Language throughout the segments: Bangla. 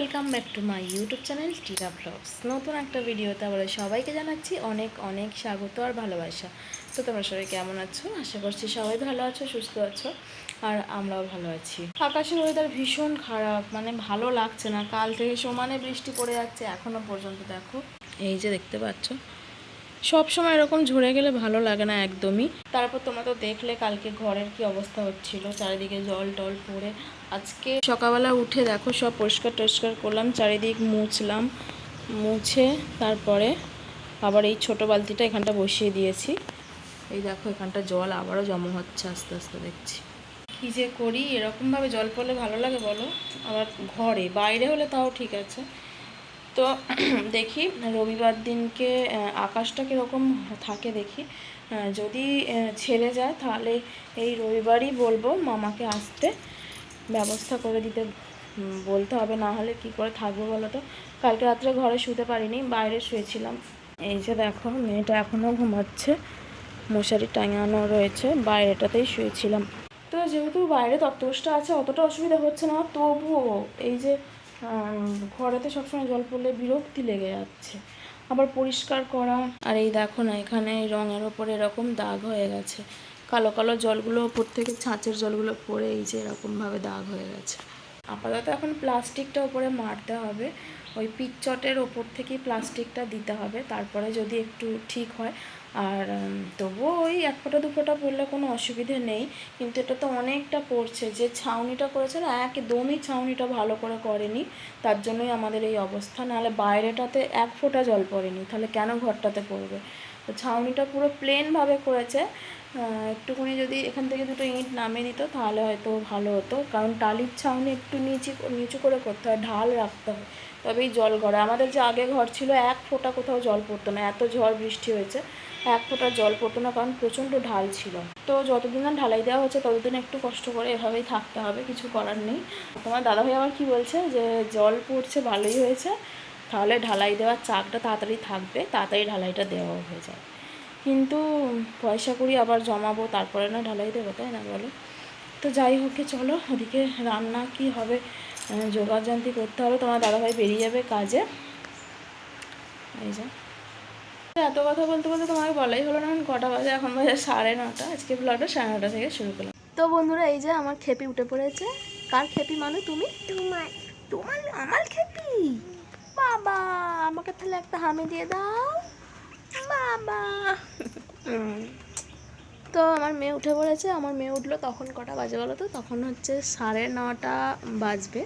Welcome back to my YouTube channel টিরা vlogs. নতুন একটা ভিডিওতে আবার সবাইকে জানাচ্ছি অনেক অনেক স্বাগত আর ভালোবাসা। তো তোমরা সবাই কেমন আছো? আশা করছি সবাই ভালো আছো, সুস্থ আছো, আর আমরাও ভালো আছি। আকাশের ওয়েদার ভীষণ খারাপ মানে ভালো লাগছে না। কাল থেকে সমানে বৃষ্টি পড়ে যাচ্ছে এখনও পর্যন্ত দেখো। এই যে দেখতে পাচ্ছ সব সময় এরকম ঝরে গেলে ভালো লাগে না একদমই। তারপর তোমরা তো দেখলে কালকে ঘরের কি অবস্থা হচ্ছিল, চারিদিকে জল টল পড়ে। আজকে সকালবেলা উঠে দেখো সব পরিষ্কার টরিষ্কার করলাম, চারিদিক মুছলাম, মুছে তারপরে আবার এই ছোট বালতিটা এখানটা বসিয়ে দিয়েছি। এই দেখো এখানটা জল আবারও জমা হচ্ছে আস্তে আস্তে দেখছি। কী যে করি, এরকমভাবে জল পড়লে ভালো লাগে বলো? আবার ঘরে, বাইরে হলে তাও ঠিক আছে। তো দেখি, রবিবার দিনকে আকাশটা কীরকম থাকে দেখি। যদি ছেড়ে যায় তাহলে এই রবিবারই বলব মামাকে আসতে। ব্যবস্থা করে দিতে বলতে হবে, না হলে কি করে থাকব বলো তো? কালকে রাত্রে ঘরে শুতে পারিনি, বাইরে শুয়েছিলাম। এই যে দেখো, মেয়েটা এখনও ঘুমাচ্ছে, মশারি টাঙানো রয়েছে, বাইরেটাতেই শুয়েছিলাম। তো যেহেতু বাইরে তত্ত্বটা আছে, অতটা অসুবিধা হচ্ছে না, তবুও এই যে ঘরেতে সবসময় জল পড়লে বিরক্তি লেগে যাচ্ছে। আবার পরিষ্কার করা। আর এই দেখো না, এখানে এই রঙের ওপরে এরকম দাগ হয়ে গেছে। কালো কালো জলগুলো ওপর থেকে ছাঁচের জলগুলো পড়ে এই যে এরকমভাবে দাগ হয়ে গেছে। আপাতত এখন প্লাস্টিকটা ওপরে মারতে হবে। ওই পিকচটের ওপর থেকেই প্লাস্টিকটা দিতে হবে। তারপরে যদি একটু ঠিক হয় আর তবুও ওই এক ফোঁটা, দু ফোঁটা পড়লে কোনো অসুবিধে নেই। কিন্তু এটা তো অনেকটা পড়ছে। যে ছাউনিটা করেছে না, একদমই ছাউনিটা ভালো করে করেনি। তার জন্যই আমাদের এই অবস্থা। নাহলে বাইরেটাতে এক ফোঁটা জল পড়েনি। তাহলে কেন ঘরটাতে পড়বে? তো ছাউনিটা পুরো প্লেনভাবে করেছে। একটুখানি যদি এখান থেকে দুটো ইঁট নামিয়ে দিত, তাহলে হয়তো ভালো হতো। কারণ টালির ছাউনি একটু নিচু নিচু করে করতে হয়, ঢাল রাখতে হয়। তবেই জল গড়ে আমাদের যে আগে ঘর ছিল, এক ফোঁটা কোথাও জল পড়তো না। এত ঝড় বৃষ্টি হয়েছে। এক ফোঁটা জল পড়তো না, কারণ প্রচণ্ড ঢাল ছিল। তো যতদিন না ঢালাই দেওয়া হচ্ছে, ততদিন একটু কষ্ট করে এভাবেই থাকতে হবে, কিছু করার নেই। তোমার দাদাভাই আবার কি বলছে? যে জল পড়ছে, ভালোই হয়েছে, তাহলে ঢালাই দেওয়ার চাকটা তাড়াতাড়ি থাকবে, তাড়াতাড়ি ঢালাইটা দেওয়াও হয়ে যায়। কিন্তু পয়সা করি আবার জমাবো, তারপরে না ঢালাই দেবো, তাই না বলো? তো যাই হোক চলো, ওদিকে রান্না কি হবে জোগাড়যন্ত্রী করতে হবে, তোমার দাদাভাই বেরিয়ে যাবে কাজে। এই যে। এত কথা বলতে বলতে তোমাকে বলাই হলো না এখন কটা বাজে এখন বাজে সাড়ে নটা। আজকে ব্লগটা সাড়ে নটা থেকে শুরু করলাম। তো বন্ধুরা এই যে আমার খেপি উঠে পড়েছে। কার খেপি মানে তুমি? তোমার। তোমার আমার খেপি? বাবা আমাকে তাহলে একটা হামি দিয়ে দাও। বাবা। তো আমার মেয়ে উঠে পড়েছে, আমার মেয়ে উঠল তখন কটা বাজে বলো তো? তখন হচ্ছে সাড়ে নটা বাজবে।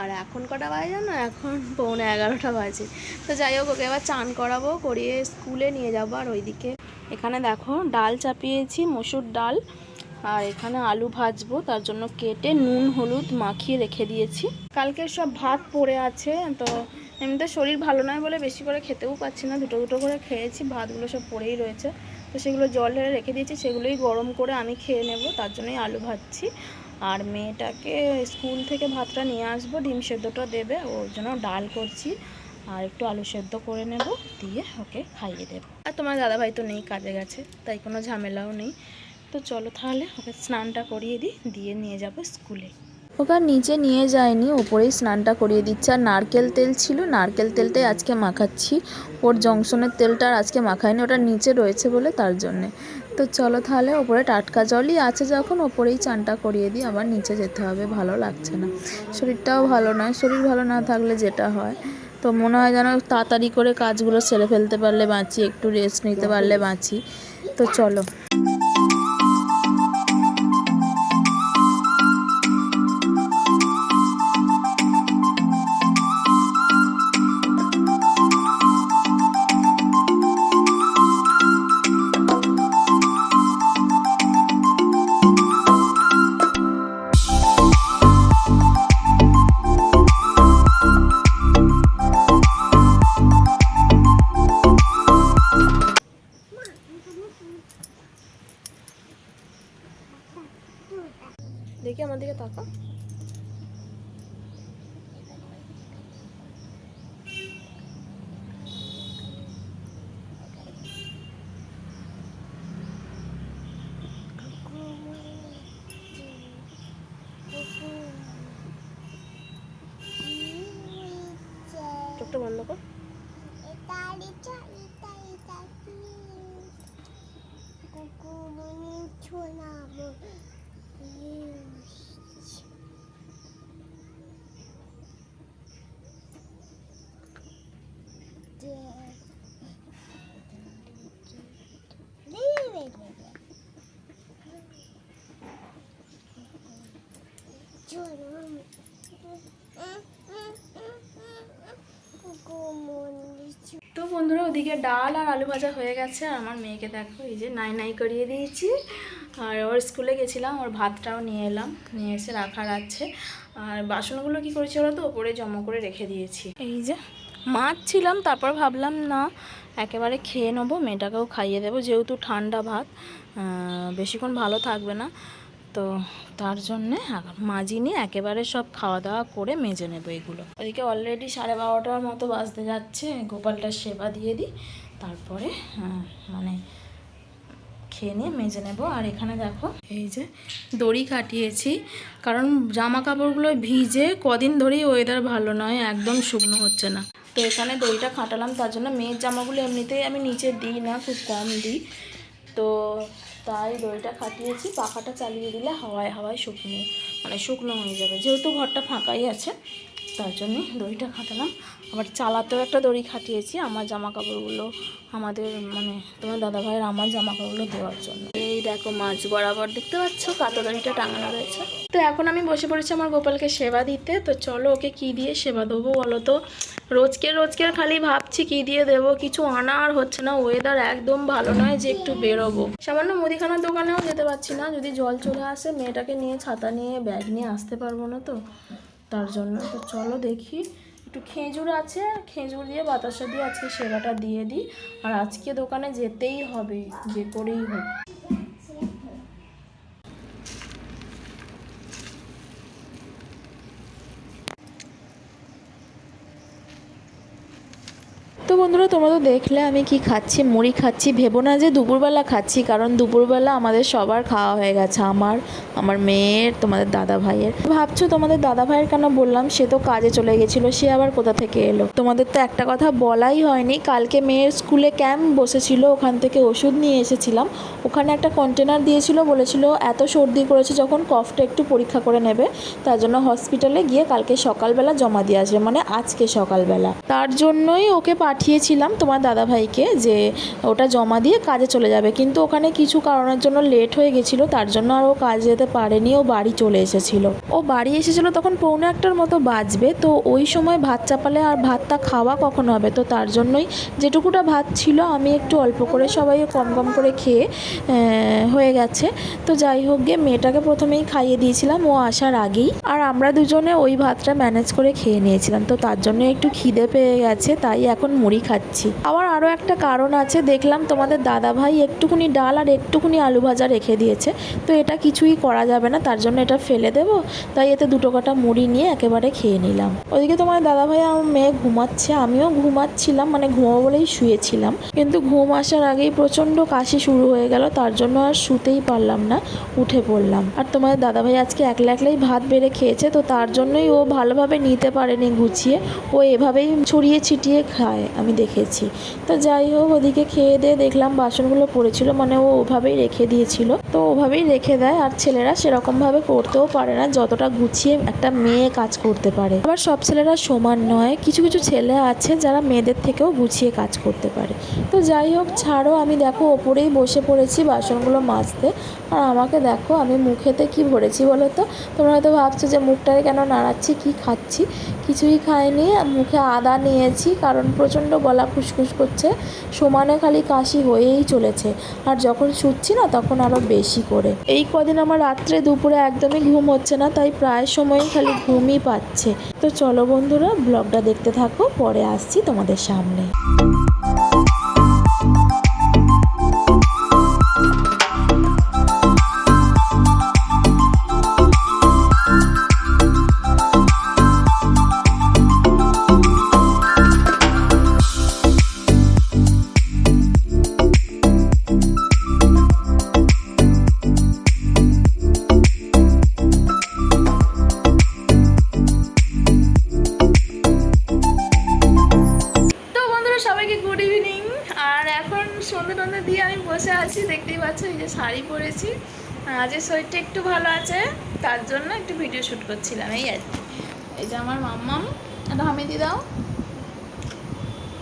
আর এখন কটা বাজে জানো? এখন পৌনে এগারোটা বাজে। তো যাই হোক, ওকে এবার চান করাবো, করিয়ে স্কুলে নিয়ে যাব। আর ওইদিকে এখানে দেখো, ডাল চাপিয়েছি, মসুর ডাল। আর এখানে আলু ভাজবো, তার জন্য কেটে নুন, হলুদ মাখিয়ে রেখে দিয়েছি। কালকে সব ভাত পড়ে আছে, তো এমনিতে শরীর ভালো নয় বলে বেশি করে খেতেও পাচ্ছি না। দুটো দুটো করে খেয়েছি, ভাতগুলো সব পড়েই রয়েছে। তো সেগুলো জল ঢেলে রেখে দিয়েছি, সেগুলোই গরম করে আমি খেয়ে নেব, তার জন্যই আলু ভাজছি। আর মেয়েটাকে স্কুল থেকে ভাতটা নিয়ে আসব, ডিম সেদ্ধটা দেবে, ওর জন্য ডাল করছি। আর একটু আলু সেদ্ধ করে নেব, দিয়ে ওকে খাইয়ে দেবো। আর তোমার দাদাভাই তো নেই, কাজে গেছে, তাই কোনো ঝামেলাও নেই। তো চলো তাহলে ওকে স্নানটা করিয়ে দিই, দিয়ে নিয়ে যাব স্কুলে। ওকে আর নিচে নিয়ে যায়নি, ওপরেই স্নানটা করিয়ে দিচ্ছে। আর নারকেল তেল ছিল, নারকেল তেলটাই আজকে মাখাচ্ছি। ওর জংশনের তেলটা আর আজকে মাখায়নি, ওটা নিচে রয়েছে বলে তার জন্যে। তো চলো তাহলে ওপরে টাটকা জলই আছে যখন, ওপরেই চানটা করিয়ে দিই, আবার নিচে যেতে হবে, ভালো লাগছে না। শরীরটাও ভালো নয়, শরীর ভালো না থাকলে যেটা হয়। তো মনে হয় যেন তাড়াতাড়ি করে কাজগুলো সেরে ফেলতে পারলে বাঁচি, একটু রেস্ট নিতে পারলে বাঁচি। তো চলো। দেখি আমার দিকে তাকা চোখটা বন্ধ কর। তো বন্ধুরা, ওদিকে ডাল আর আলু ভাজা হয়ে গেছে, আর আমার মেয়েকে দেখো, এই যে নাই নাই করিয়ে দিয়েছি। আর ওর স্কুলে গেছিলাম, ওর ভাতটাও নিয়ে এলাম, নিয়ে এসে রাখার আছে। আর বাসনগুলো কি করেছি ওরা তো? ওপরে জমা করে রেখে দিয়েছি। এই যে মাছ ছিলাম তারপর ভাবলাম, না, একেবারে খেয়ে নেব, মেয়েটাকেও খাইয়ে দেবো, যেহেতু ঠান্ডা ভাত বেশিক্ষণ ভালো থাকবে না। তো তার জন্যে এখন মাজিনি একেবারে সব খাওয়া দাওয়া করে মেজে নেব এগুলো। ওদিকে অলরেডি সাড়ে বারোটার মতো বাজতে যাচ্ছে, গোপালটার সেবা দিয়ে দিই। তারপরে মানে খেয়ে নিয়ে মেজে নেব। আর এখানে দেখো, এই যে দড়ি কাটিয়েছি। কারণ জামা কাপড়গুলো ভিজে কদিন ধরেই ওয়েদার ভালো নয়, একদম শুকনো হচ্ছে না। তো এখানে দড়িটা খাটালাম, তার জন্য মেয়ের জামাগুলো এমনিতেই আমি নিচে দিই না, খুব কম দিই। তো তাই দড়িটা খাটিয়েছি, পাখাটা চালিয়ে দিলে হাওয়ায় হাওয়ায় শুকনো মানে শুকনো হয়ে যাবে। যেহেতু ঘরটা ফাঁকাই আছে তার জন্যে দড়িটা খাটালাম। আবার চালাতেও একটা দড়ি খাটিয়েছি আমার জামা কাপড়গুলো আমাদের মানে তোমার দাদা ভাইয়ের আমার জামা কাপড়গুলো দেওয়ার জন্য। এই দেখো মাছ বরাবর দেখতে পাচ্ছ কাতো দড়িটা টাঙানো রয়েছে। তো এখন আমি বসে পড়েছি আমার গোপালকে সেবা দিতে। তো চলো ওকে কি দিয়ে সেবা দেবো বলো তো? রোজকে রোজকে খালি ভাবছি কি দিয়ে দেবো, কিছু আনা আর হচ্ছে না। ওয়েদার একদম ভালো নয় যে একটু বেরোবো। সামান্য মুদিখানার দোকানেও যেতে পারছি না। যদি জল চলে আসে, মেয়েটাকে নিয়ে ছাতা নিয়ে ব্যাগ নিয়ে আসতে পারব না তো। তার জন্য। তো চলো দেখি। একটু খেঁজুর আছে, খেঁজুর দিয়ে, বাতাসা দিয়ে আজকে সেরাটা দিয়ে দিই। আর আজকে দোকানে যেতেই হবে, যে করেই হোক তো বন্ধুরা তোমরা তো দেখলে আমি কি খাচ্ছি, মুড়ি খাচ্ছি, ভেবো না যে দুপুরবেলা খাচ্ছি, কারণ দুপুরবেলা আমাদের সবার খাওয়া হয়ে গেছে আমার আমার মেয়ের, তোমাদের দাদা ভাইয়ের। ভাবছ তোমাদের দাদা ভাইয়ের কেন বললাম? সে তো কাজে চলে গেছিল, সে আবার কোথা থেকে এলো? তোমাদের তো একটা কথা বলাই হয়নি, কালকে মেয়ের স্কুলে ক্যাম্প বসেছিল, ওখান থেকে ওষুধ নিয়ে এসেছিলাম। ওখানে একটা কন্টেনার দিয়েছিল, বলেছিল এত সর্দি করেছে, যখন কফটা একটু পরীক্ষা করে নেবে, তার জন্য হসপিটালে গিয়ে কালকে সকালবেলা জমা দিয়ে আসবে মানে আজকে সকালবেলা। তার জন্যই ওকে পাঠিয়েছিলাম তোমার দাদাভাইকে যে ওটা জমা দিয়ে কাজে চলে যাবে। কিন্তু ওখানে কিছু কারণের জন্য লেট হয়ে গেছিল, তার জন্য আর ও কাজে যেতে পারেনি, ও বাড়ি চলে এসেছিল। ও বাড়ি এসেছিল তখন পৌনে একটার মতো বাজবে, তো ওই সময় ভাত চাপালে আর ভাতটা খাওয়া কখন হবে? তো তার জন্যই যেটুকুটা ভাত ছিল, আমি একটু অল্প করে সবাই কম কম করে খেয়ে হয়ে গেছে। তো যাই হোক গিয়ে মেয়েটাকে প্রথমেই খাইয়ে দিয়েছিলাম, ও আসার আগেই। আর আমরা দুজনে ওই ভাতটা ম্যানেজ করে খেয়ে নিয়েছিলাম, তো তার জন্য একটু খিদে পেয়ে গেছে, তাই এখন মুড়ি খাচ্ছি। আবার আরও একটা কারণ আছে, দেখলাম তোমাদের দাদা ভাই একটুকুনি ডাল আর একটুকুনি আলু ভাজা রেখে দিয়েছে। তো এটা কিছুই করা যাবে না, তার জন্য এটা ফেলে দেবো। তাই এতে দুটো কাটা মুড়ি নিয়ে একেবারে খেয়ে নিলাম। ওদিকে তোমার দাদা ভাই আমার মেয়ে ঘুমাচ্ছে, আমিও ঘুমাচ্ছিলাম মানে ঘুমাবো বলেই শুয়েছিলাম। কিন্তু ঘুম আসার আগেই প্রচণ্ড কাশি শুরু হয়ে গেল, তার জন্য আর শুতেই পারলাম না, উঠে পড়লাম। আর তোমাদের দাদা ভাই আজকে একলা একলাই ভাত বেড়ে খেয়েছে, তো তার জন্যই ও ভালোভাবে নিতে পারেনি গুছিয়ে। ও এভাবেই ছড়িয়ে ছিটিয়ে খায়, আমি দেখেছি। তো যাই হোক, ওদিকে খেয়ে দিয়ে দেখলাম বাসনগুলো পড়েছিল মানে ও ওভাবেই রেখে দিয়েছিল। তো ওভাবেই রেখে দেয়, আর ছেলেরা সেরকমভাবে করতেও পারে না, যতটা গুছিয়ে একটা মেয়ে কাজ করতে পারে। আবার সব ছেলেরা সমান নয়, কিছু কিছু ছেলে আছে যারা মেয়েদের থেকেও গুছিয়ে কাজ করতে পারে। তো যাই হোক, ছাড়ো, আমি দেখো ওপরেই বসে পড়েছি বাসনগুলো মাজতে। আর আমাকে দেখো, আমি মুখেতে কি ভরেছি বলো তো? তোমরা হয়তো ভাবছ যে মুখটাকে কেন নাড়াচ্ছি, কি খাচ্ছি? কিছুই খাইনি, মুখে আদা নিয়েছি, কারণ প্রচণ্ড গলা খুসখুস করছে, সমানে খালি কাশি হয়েই চলেছে। আর যখন শুচ্ছি না, তখন আরও বেশি করে। এই কদিন আমার রাত্রে দুপুরে একদমই ঘুম হচ্ছে না, তাই প্রায় সময়ই খালি ঘুমই পাচ্ছে। তো চলো বন্ধুরা, ব্লগটা দেখতে থাকো, পরে আসছি তোমাদের সামনে। আজের শরীরটা একটু ভালো আছে, তার জন্য একটু ভিডিও শ্যুট করছিলাম, এই আর এই যে আমার মাম্মাম একটা হামিদি দাও।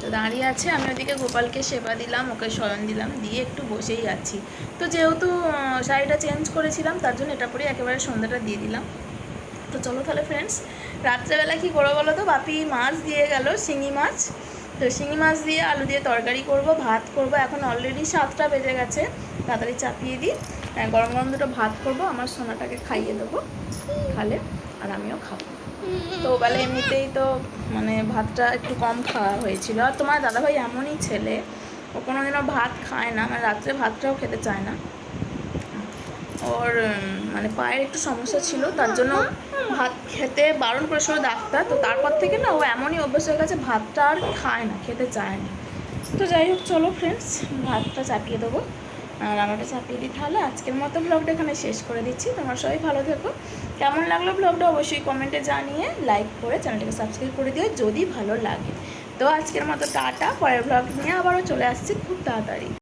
তো দাঁড়িয়ে আছে, আমি ওদিকে গোপালকে সেবা দিলাম, ওকে শয়ন দিলাম, দিয়ে একটু বসেই আছি। তো যেহেতু শাড়িটা চেঞ্জ করেছিলাম, তার জন্য এটা পরে একেবারে সন্ধ্যাটা দিয়ে দিলাম। তো চলো তাহলে ফ্রেন্ডস রাত্রেবেলা কী করব বলো তো? বাপি মাছ দিয়ে গেল, শিঙি মাছ। তো শিঙি মাছ দিয়ে আলু দিয়ে তরকারি করব, ভাত করব, এখন অলরেডি সাতটা বেজে গেছে, তাড়াতাড়ি চাপিয়ে দিই। গরম গরম দুটো ভাত করব, আমার সোনাটাকে খাইয়ে দেবো, খালে, আর আমিও খাব। তো বেলা এমনিতেই তো মানে ভাতটা একটু কম খাওয়া হয়েছিল। আর তোমার দাদাভাই এমনই ছেলে, ও কোনোদিনও ভাত খায় না মানে রাত্রে ভাতটাও খেতে চায় না। ওর মানে পায়ের একটু সমস্যা ছিল, তার জন্য ভাত খেতে বারণ করেছিল ডাক্তার। তো তারপর থেকে না, ও এমনই অভ্যাস হয়ে গেছে, ভাতটা আর খায় না, খেতে চায় না। তো যাই হোক, চলো ফ্রেন্ডস ভাতটা চাপিয়ে দেবো। রান্নাটা চাপিয়ে দিই। তাহলে আজকের মতো ব্লগটা এখানে শেষ করে দিচ্ছি। তোমার সবাই ভালো থেকো। কেমন লাগল ব্লগটা অবশ্যই কমেন্টে জানিয়ে লাইক করে চ্যানেলটাকে সাবস্ক্রাইব করে দিও যদি ভালো লাগে। তো আজকের মতো টাটা। পরের ব্লগ নিয়ে আবারও চলে আসছি খুব তাড়াতাড়ি।